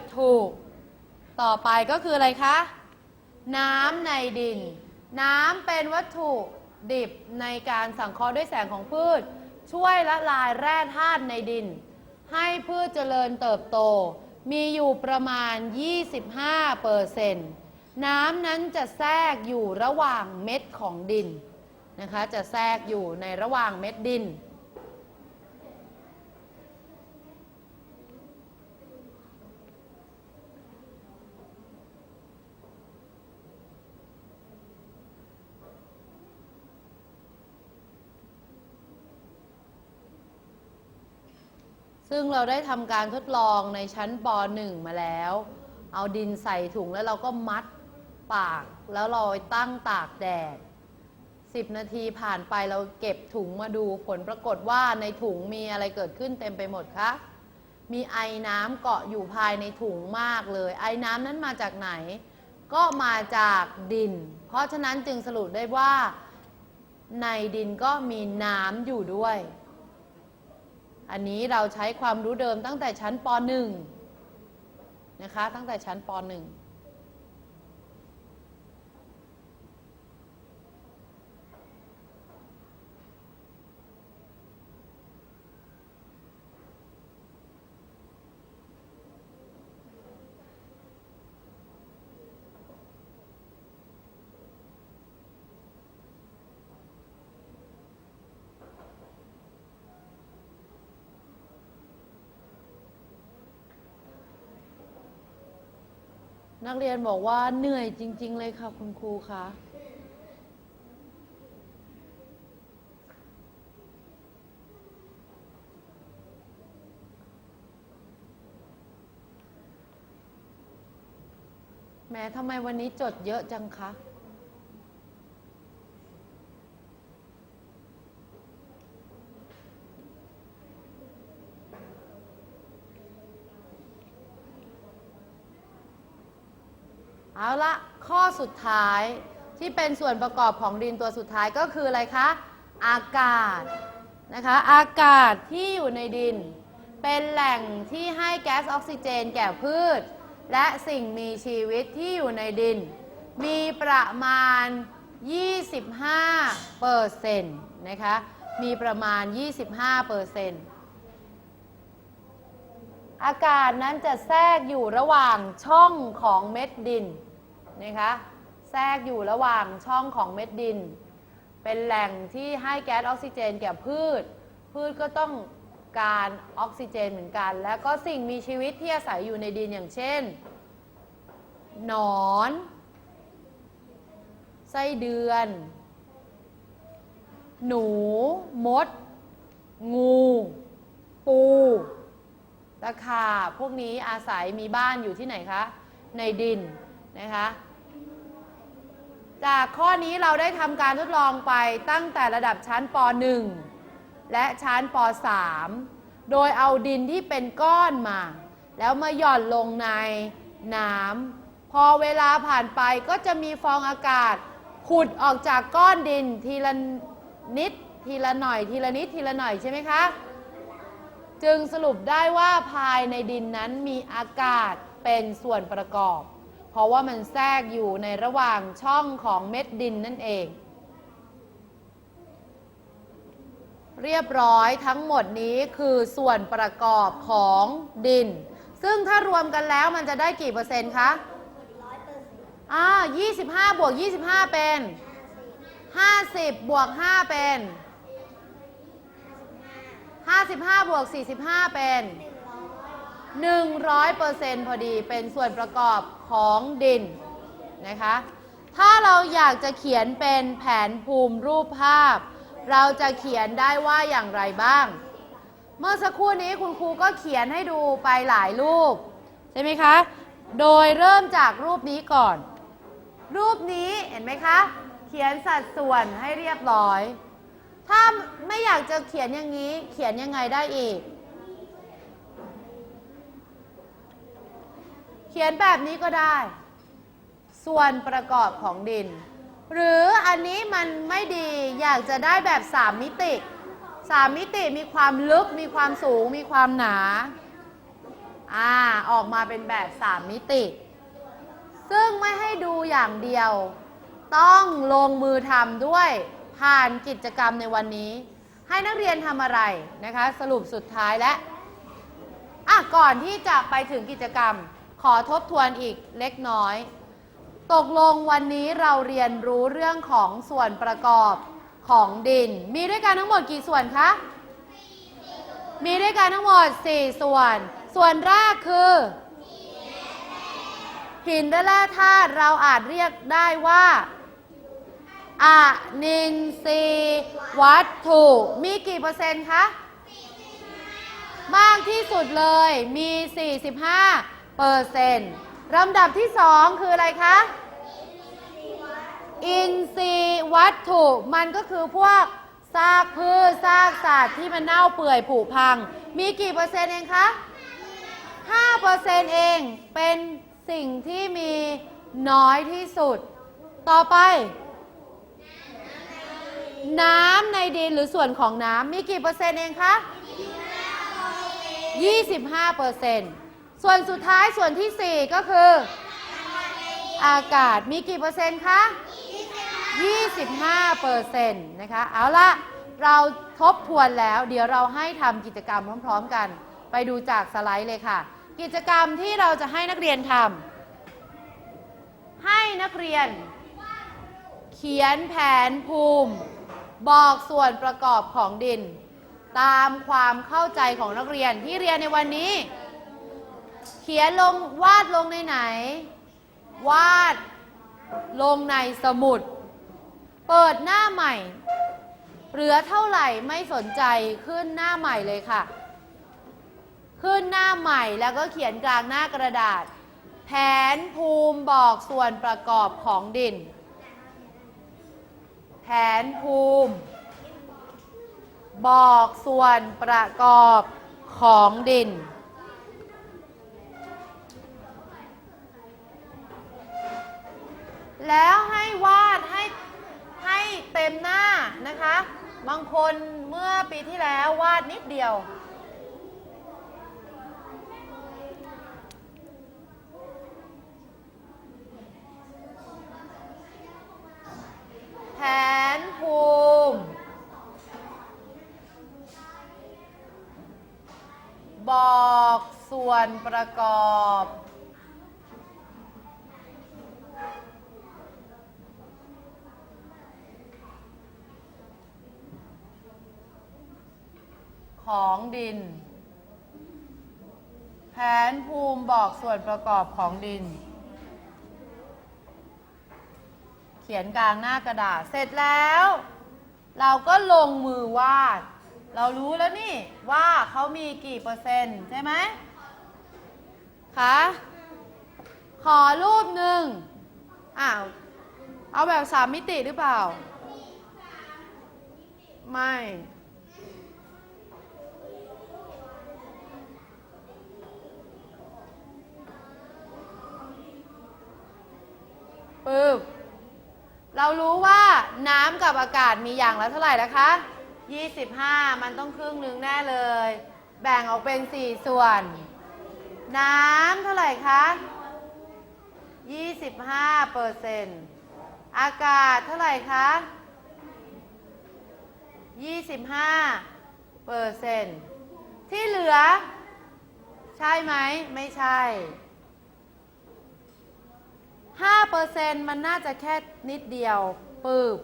วัตถุต่อไปก็คืออะไรคะ น้ำในดิน น้ำเป็นวัตถุดิบในการสังเคราะห์ด้วยแสงของพืช ช่วยละลายแร่ธาตุในดิน ให้พืชเจริญเติบโต มีอยู่ประมาณ 25เปอร์เซนต์น้ำนั้นจะแทรกอยู่ระหว่างเม็ดของดินนะคะ จะแทรกอยู่ในระหว่างเม็ดดิน ซึ่งเราได้ทำการทดลองในชั้นป .1 มาแล้ว เอาดินใส่ถุงแล้วเราก็มัดปากแล้วเราตั้งตากแดด 10 นาทีผ่านไปเราเก็บถุงมาดูผลปรากฏว่าในถุงมีอะไรเกิดขึ้นเต็มไปหมดคะมีไอน้ำเกาะอยู่ภายในถุงมากเลย ไอน้ำนั้นมาจากไหน ก็มาจากดิน เพราะฉะนั้นจึงสรุปได้ว่า ในดินก็มีน้ำอยู่ด้วย อันนี้เราใช้ความรู้เดิมตั้งแต่ชั้นป .1 นะคะ ตั้งแต่ชั้นป .1 นักเรียนบอกว่าเหนื่อยจริง ๆ เลยค่ะ คุณครูคะแม้ทำไมวันนี้จดเยอะจังคะ เอาละข้อสุดท้ายที่เป็นส่วนประกอบของดินตัวสุดท้ายก็คืออะไรคะ อากาศนะคะ อากาศที่อยู่ในดิน เป็นแหล่งที่ให้แก๊สออกซิเจนแก่พืช และสิ่งมีชีวิตที่อยู่ในดิน มีประมาณ 25เปอร์เซ็นต์นะคะ มีประมาณ 25เปอร์เซ็นต์อากาศนั้นจะแทรกอยู่ระหว่างช่องของเม็ดดิน นะคะแทรกอยู่ระหว่างช่องของเม็ดดิน เป็นแหล่งที่ให้แก๊สออกซิเจนแก่พืช พืชก็ต้องการออกซิเจนเหมือนกัน แล้วก็สิ่งมีชีวิตที่อาศัยอยู่ในดินอย่างเช่น หนอนไส้เดือน หนู มด งู ปูตะขาบพวกนี้อาศัยมีบ้านอยู่ที่ไหนคะ ในดินนะคะ จากข้อนี้เราได้ทำการทดลองไปตั้งแต่ระดับชั้นป .1 และชั้นป .3 โดยเอาดินที่เป็นก้อนมา แล้วมาหย่อนลงในน้ำพอเวลาผ่านไปก็จะมีฟองอากาศ ขุดออกจากก้อนดินทีละนิด ทีละหน่อย ทีละนิด ทีละหน่อยใช่ไหมคะ จึงสรุปได้ว่าภายในดินนั้นมีอากาศเป็นส่วนประกอบ เพราะว่ามันแทรกอยู่ในระหว่างช่องของเม็ดดินนั่นเอง เรียบร้อยทั้งหมดนี้คือส่วนประกอบของดิน ซึ่งถ้ารวมกันแล้วมันจะได้กี่เปอร์เซ็นต์คะอ่า25 บวก 25 เป็น 50 บวก 5 เป็น 55 บวก 45 เป็น 100เปอร์เซ็นต์พอดีเป็นส่วนประกอบของดินนะคะ ถ้าเราอยากจะเขียนเป็นแผนภูมิรูปภาพ เราจะเขียนได้ว่าอย่างไรบ้าง เมื่อสักครู่นี้คุณครูก็เขียนให้ดูไปหลายรูป ใช่ไหมคะ โดยเริ่มจากรูปนี้ก่อน รูปนี้เห็นไหมคะ เขียนสัดส่วนให้เรียบร้อย ถ้าไม่อยากจะเขียนอย่างนี้เขียนยังไงได้อีก เขียนแบบนี้ก็ได้ ส่วนประกอบของดิน หรืออันนี้มันไม่ดีอยากจะได้แบบ 3 มิติ 3 มิติมีความลึก มีความสูง มีความหนา อ่า ออกมาเป็นแบบ 3 มิติ ซึ่งไม่ให้ดูอย่างเดียว ต้องลงมือทำด้วยผ่านกิจกรรมในวันนี้ ให้นักเรียนทำอะไรนะคะ สรุปสุดท้ายและอะก่อนที่จะไปถึงกิจกรรม ขอทบทวนอีกเล็กน้อย ตกลงวันนี้เราเรียนรู้เรื่องของส่วนประกอบของดิน มีด้วยกันทั้งหมดกี่ส่วนคะ มีด้วยกันทั้งหมด 4 ส่วน ส่วนแรกคือหินและแร่ธาตุเราอาจเรียกได้ว่าอะนินทรีวัตถุ มีกี่เปอร์เซ็นต์คะ มากที่สุดเลย มี 45 เปอร์เซ็นต์ลำดับที่2คืออะไรคะ อินทรีย์วัตถุ มันก็คือพวกซากพืชซากสัตว์ที่มันเน่าเปื่อยผุพัง มีกี่เปอร์เซ็นต์เองคะ5เปอร์เซ็นต์เองเป็นสิ่งที่มีน้อยที่สุด ต่อไป น้ำในดินหรือส่วนของน้ำมีกี่เปอร์เซ็นต์เองคะ25เปอร์เซ็นต์ ส่วนสุดท้ายส่วนที่ 4 ก็คือ อากาศมีกี่เปอร์เซ็นต์คะ 25เปอร์เซ็นต์นะคะ เอาละเราทบทวนแล้ว เดี๋ยวเราให้ทำกิจกรรมพร้อม ๆ กัน ไปดูจากสไลด์เลยค่ะ กิจกรรมที่เราจะให้นักเรียนทำให้นักเรียน เขียนแผนภูมิ บอกส่วนประกอบของดิน ตามความเข้าใจของนักเรียนที่เรียนในวันนี้ ขียนลงวาดลงในไหน วาดลงในสมุด เปิดหน้าใหม่ เหลือเท่าไหร่ไม่สนใจขึ้นหน้าใหม่เลยค่ะ ขึ้นหน้าใหม่แล้วก็เขียนกลางหน้ากระดาษ แผนภูมิบอกส่วนประกอบของดิน แผนภูมิ บอกส่วนประกอบของดิน แล้วให้วาดให้ให้เต็มหน้านะคะ บางคนเมื่อปีที่แล้ววาดนิดเดียวแผนภูมิ บอกส่วนประกอบ ของดิน แผนภูมิบอกส่วนประกอบของดิน เขียนกลางหน้ากระดาษเสร็จแล้ว เราก็ลงมือวาด เรารู้แล้วนี่ว่าเขามีกี่เปอร์เซ็นต์ใช่ไหมคะขอรูปหนึ่งอ้าวเอาแบบสามมิติหรือเปล่า ไม่ ปึ๊บเรารู้ว่าน้ำกับอากาศมีอย่างละเท่าไหร่แล้วคะ 25 มันต้องครึ่งหนึ่งแน่เลย แบ่งออกเป็น 4 ส่วน น้ำเท่าไหร่คะ 25เปอร์เซ็นต์อากาศเท่าไหร่คะ 25เปอร์เซ็นต์ที่เหลือ ใช่ไหม ไม่ใช่ 5%มันน่าจะแค่นิดเดียวปึ๊บ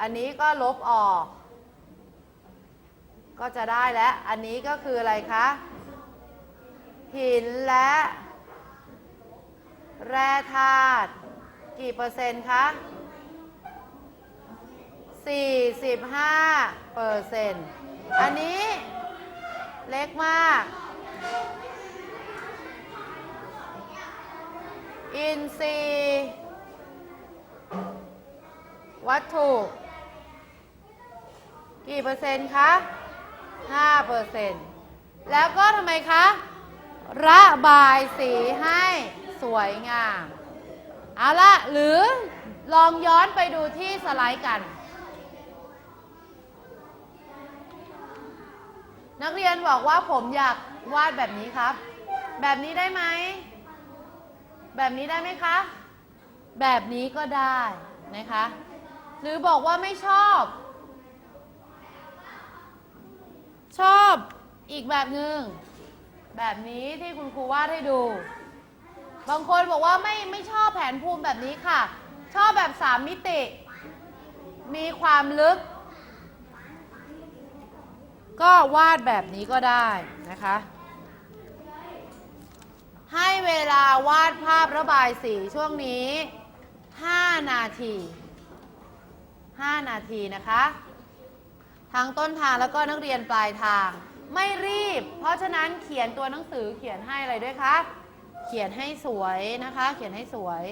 อันนี้ก็ลบออก ก็จะได้แล้ว อันนี้ก็คืออะไรคะ หินและ แร่ธาตุกี่เปอร์เซ็นต์คะ45เปอร์เซ็นต์อันนี้เล็กมาก อินทรีย์วัตถุ กี่เปอร์เซ็นต์คะ5เปอร์เซ็นต์แล้วก็ทำไมคะ ระบายสีให้สวยงาม เอาละหรือลองย้อนไปดูที่สไลด์กัน นักเรียนบอกว่าผมอยากวาดแบบนี้ครับ แบบนี้ได้ไหม แบบนี้ได้ไหมคะ แบบนี้ก็ได้นะคะ หรือบอกว่าไม่ชอบ ชอบอีกแบบหนึ่งแบบนี้ที่คุณครูวาดให้ดู บางคนบอกว่าไม่ไม่ชอบแผนภูมิแบบนี้ค่ะ ชอบแบบสามมิติ มีความลึก ก็วาดแบบนี้ก็ได้นะคะ ให้เวลาวาดภาพระบายสีช่วงนี้ 5 นาที 5 นาทีนะคะ ทั้งต้นทางแล้วก็นักเรียนปลายทาง ไม่รีบ เพราะฉะนั้นเขียนตัวหนังสือเขียนให้อะไรด้วยคะ เขียนให้สวยนะคะ เขียนให้สวย